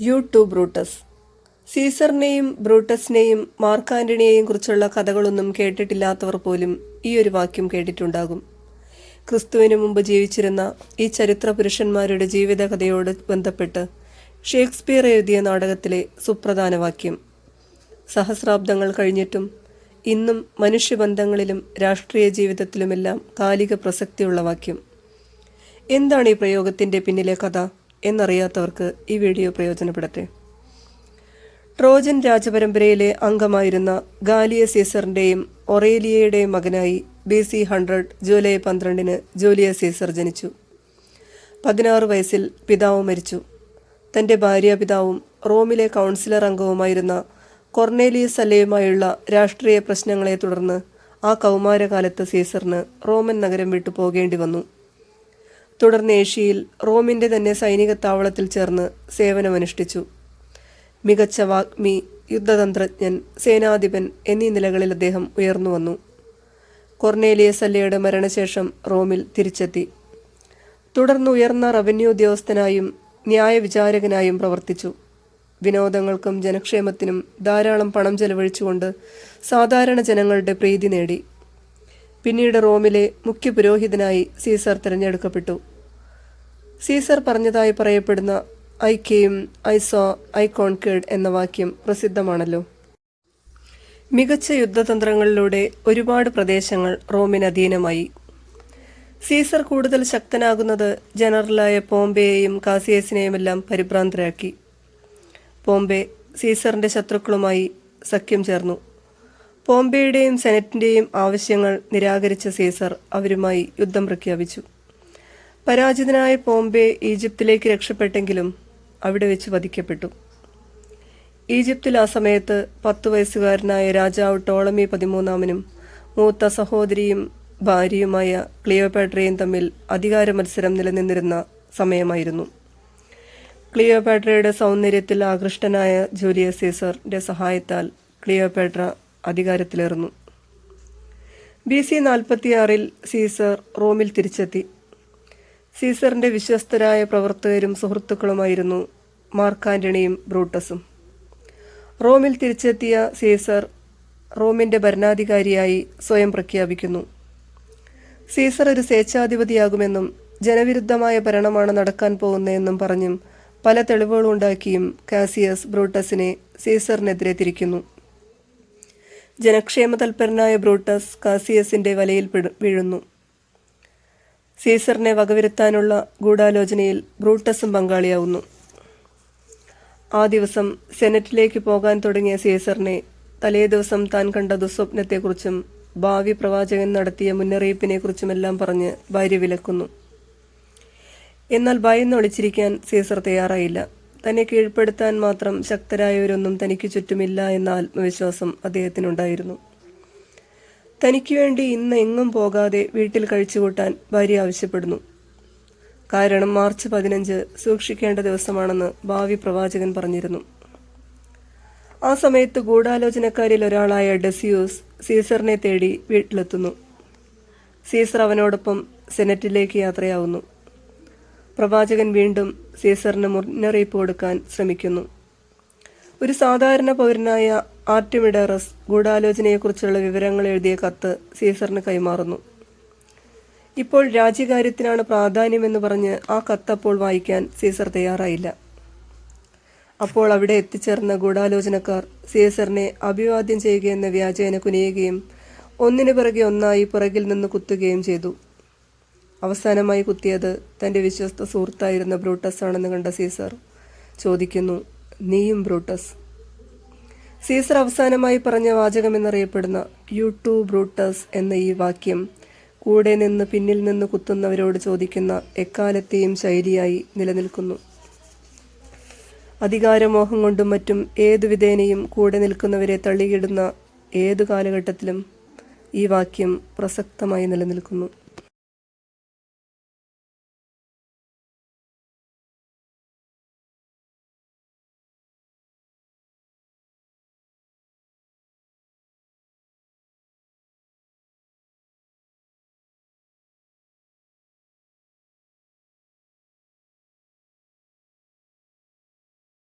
You too Brutus. സീസറിനെയും ബ്രൂട്ടസിനെയും മാർക്കാന്റണിയെയും കുറിച്ചുള്ള കഥകളൊന്നും കേട്ടിട്ടില്ലാത്തവർ പോലും ഈ ഒരു വാക്യം കേട്ടിട്ടുണ്ടാകും. ക്രിസ്തുവിന് മുമ്പ് ജീവിച്ചിരുന്ന ഈ ചരിത്ര പുരുഷന്മാരുടെ ജീവിതകഥയോട് ബന്ധപ്പെട്ട് ഷേക്സ്പിയർ എഴുതിയ നാടകത്തിലെ സുപ്രധാന വാക്യം. സഹസ്രാബ്ദങ്ങൾ കഴിഞ്ഞിട്ടും ഇന്നും മനുഷ്യബന്ധങ്ങളിലും രാഷ്ട്രീയ ജീവിതത്തിലുമെല്ലാം കാലിക പ്രസക്തിയുള്ള വാക്യം. എന്താണ് ഈ പ്രയോഗത്തിന്റെ പിന്നിലെ കഥ? എന്നറിയാത്തവർക്ക് ഈ വീഡിയോ പ്രയോജനപ്പെടട്ടെ. ട്രോജൻ രാജപരമ്പരയിലെ അംഗമായിരുന്ന ഗാലിയ സീസറിന്റെയും ഒറേലിയയുടെയും മകനായി ബി സി ഹൺഡ്രഡ് ജൂലൈ പന്ത്രണ്ടിന് ജൂലിയ സീസർ ജനിച്ചു. പതിനാറ് വയസ്സിൽ പിതാവ് മരിച്ചു. തന്റെ ഭാര്യാപിതാവും റോമിലെ കൗൺസിലർ അംഗവുമായിരുന്ന കൊർണേലിയസ് അല്ലയുമായുള്ള രാഷ്ട്രീയ പ്രശ്നങ്ങളെ തുടർന്ന് ആ കൗമാരകാലത്ത് സീസറിന് റോമൻ നഗരം വിട്ടു പോകേണ്ടി വന്നു. തുടർന്ന് ഏഷ്യയിൽ റോമിന്റെ തന്നെ സൈനിക താവളത്തിൽ ചേർന്ന് സേവനമനുഷ്ഠിച്ചു. മികച്ച വാഗ്മി യുദ്ധതന്ത്രജ്ഞൻ സേനാധിപൻ എന്നീ നിലകളിൽ അദ്ദേഹം ഉയർന്നു വന്നു. കൊർണേലിയസ് അല്ലയുടെ മരണശേഷം റോമിൽ തിരിച്ചെത്തി. തുടർന്ന് ഉയർന്ന റവന്യൂ ഉദ്യോഗസ്ഥനായും ന്യായവിചാരകനായും പ്രവർത്തിച്ചു. വിനോദങ്ങൾക്കും ജനക്ഷേമത്തിനും ധാരാളം പണം ചെലവഴിച്ചുകൊണ്ട് സാധാരണ ജനങ്ങളുടെ പ്രീതി നേടി. പിന്നീട് റോമിലെ മുഖ്യ പുരോഹിതനായി സീസർ തിരഞ്ഞെടുക്കപ്പെട്ടു. സീസർ പറഞ്ഞതായി പറയപ്പെടുന്ന ഐ കെയും ഐ സോ ഐ കോൺകേഡ് എന്ന വാക്യം പ്രസിദ്ധമാണല്ലോ. മികച്ച യുദ്ധതന്ത്രങ്ങളിലൂടെ ഒരുപാട് പ്രദേശങ്ങൾ റോമിന് അധീനമായി. സീസർ കൂടുതൽ ശക്തനാകുന്നത് ജനറലായ പോംബെയെയും കാസിയസിനെയുമെല്ലാം പരിഭ്രാന്തരാക്കി. പോംബെ സീസറിന്റെ ശത്രുക്കളുമായി സഖ്യം ചേർന്നു. പോംബെയുടെയും സെനറ്റിന്റെയും ആവശ്യങ്ങൾ നിരാകരിച്ച സീസർ അവരുമായി യുദ്ധം പ്രഖ്യാപിച്ചു. പരാജിതനായ പോംബെ ഈജിപ്തിലേക്ക് രക്ഷപ്പെട്ടെങ്കിലും അവിടെ വെച്ച് വധിക്കപ്പെട്ടു. ഈജിപ്തിൽ ആ സമയത്ത് പത്തു വയസ്സുകാരനായ രാജാവ് ടോളമി പതിമൂന്നാമനും മൂത്ത സഹോദരിയും ഭാര്യയുമായ ക്ലിയോപാട്രയും തമ്മിൽ അധികാര മത്സരം നിലനിന്നിരുന്ന സമയമായിരുന്നു. ക്ലിയോപാട്രയുടെ സൗന്ദര്യത്തിൽ ആകൃഷ്ടനായ ജൂലിയസ് സീസറിന്റെ സഹായത്താൽ ക്ലിയോപാട്ര അധികാരത്തിലേറുന്നു. ബി സി നാൽപ്പത്തിയാറിൽ സീസർ റോമിൽ തിരിച്ചെത്തി. സീസറിന്റെ വിശ്വസ്തരായ പ്രവർത്തകരും സുഹൃത്തുക്കളുമായിരുന്നു മാർക്കാന്റണിയും ബ്രൂട്ടസും. റോമിൽ തിരിച്ചെത്തിയ സീസർ റോമിന്റെ ഭരണാധികാരിയായി സ്വയം പ്രഖ്യാപിക്കുന്നു. സീസർ ഒരു സ്വേച്ഛാധിപതിയാകുമെന്നും ജനവിരുദ്ധമായ ഭരണമാണ് നടക്കാൻ പോകുന്നതെന്നും പറഞ്ഞും പല തെളിവുകളുണ്ടാക്കിയും കാസിയസ് ബ്രൂട്ടസിനെ സീസറിനെതിരെ തിരിക്കുന്നു. ജനക്ഷേമ തൽപരനായ ബ്രൂട്ടസ് കാസിയസിന്റെ വലയിൽ വീഴുന്നു. സീസറിനെ വകവരുത്താനുള്ള ഗൂഢാലോചനയിൽ ബ്രൂട്ടസും പങ്കാളിയാവുന്നു. ആ ദിവസം സെനറ്റിലേക്ക് പോകാൻ തുടങ്ങിയ സീസറിനെ തലേ ദിവസം താൻ കണ്ട ദുസ്വപ്നത്തെക്കുറിച്ചും ഭാവി പ്രവാചകൻ നടത്തിയ മുന്നറിയിപ്പിനെക്കുറിച്ചുമെല്ലാം പറഞ്ഞ് ഭാര്യ വിലക്കുന്നു. എന്നാൽ ഭയന്നൊളിച്ചിരിക്കാൻ സീസർ തയ്യാറായില്ല. തന്നെ കീഴ്പ്പെടുത്താൻ മാത്രം ശക്തരായവരൊന്നും തനിക്ക് ചുറ്റുമില്ല എന്ന ആത്മവിശ്വാസം അദ്ദേഹത്തിനുണ്ടായിരുന്നു. തനിക്ക് വേണ്ടി ഇന്ന് എങ്ങും പോകാതെ വീട്ടിൽ കഴിച്ചുകൂട്ടാൻ ഭാര്യ ആവശ്യപ്പെടുന്നു. കാരണം മാർച്ച് പതിനഞ്ച് സൂക്ഷിക്കേണ്ട ദിവസമാണെന്ന് ഭാവി പ്രവാചകൻ പറഞ്ഞിരുന്നു. ആ സമയത്ത് ഗൂഢാലോചനക്കാരിൽ ഒരാളായ ഡെസിയൂസ് സീസറിനെ തേടി വീട്ടിലെത്തുന്നു. സീസർ അവനോടൊപ്പം സെനറ്റിലേക്ക് യാത്രയാവുന്നു. പ്രവാചകൻ വീണ്ടും സീസറിന് മുന്നറിയിപ്പ് കൊടുക്കാൻ ശ്രമിക്കുന്നു. ഒരു സാധാരണ പൗരനായ ആർട്ടിമിഡറസ് ഗൂഢാലോചനയെക്കുറിച്ചുള്ള വിവരങ്ങൾ എഴുതിയ കത്ത് സീസറിന് കൈമാറുന്നു. ഇപ്പോൾ രാജ്യകാര്യത്തിനാണ് പ്രാധാന്യമെന്ന് പറഞ്ഞ് ആ കത്തപ്പോൾ വായിക്കാൻ സീസർ തയ്യാറായില്ല. അപ്പോൾ അവിടെ എത്തിച്ചേർന്ന ഗൂഢാലോചനക്കാർ സീസറിനെ അഭിവാദ്യം ചെയ്യുകയെന്ന വ്യാജേന കുനിയുകയും ഒന്നിനു പിറകെ ഒന്നായി പുറകിൽ നിന്ന് കുത്തുകയും ചെയ്തു. അവസാനമായി കുത്തിയത് തന്റെ വിശ്വസ്ത സുഹൃത്തായിരുന്ന ബ്രൂട്ടസ് ആണെന്ന് കണ്ട സീസർ ചോദിക്കുന്നു നീയും ബ്രൂട്ടസ്? സീസർ അവസാനമായി പറഞ്ഞ വാചകമെന്നറിയപ്പെടുന്ന യു ടു ബ്രൂട്ടസ് എന്ന ഈ വാക്യം കൂടെ നിന്ന് പിന്നിൽ നിന്ന് കുത്തുന്നവരോട് ചോദിക്കുന്ന എക്കാലത്തെയും ശൈലിയായി നിലനിൽക്കുന്നു. അധികാരമോഹം കൊണ്ടും മറ്റും ഏതു വിധേനയും കൂടെ നിൽക്കുന്നവരെ തള്ളിയിടുന്ന ഏതു കാലഘട്ടത്തിലും ഈ വാക്യം പ്രസക്തമായി നിലനിൽക്കുന്നു.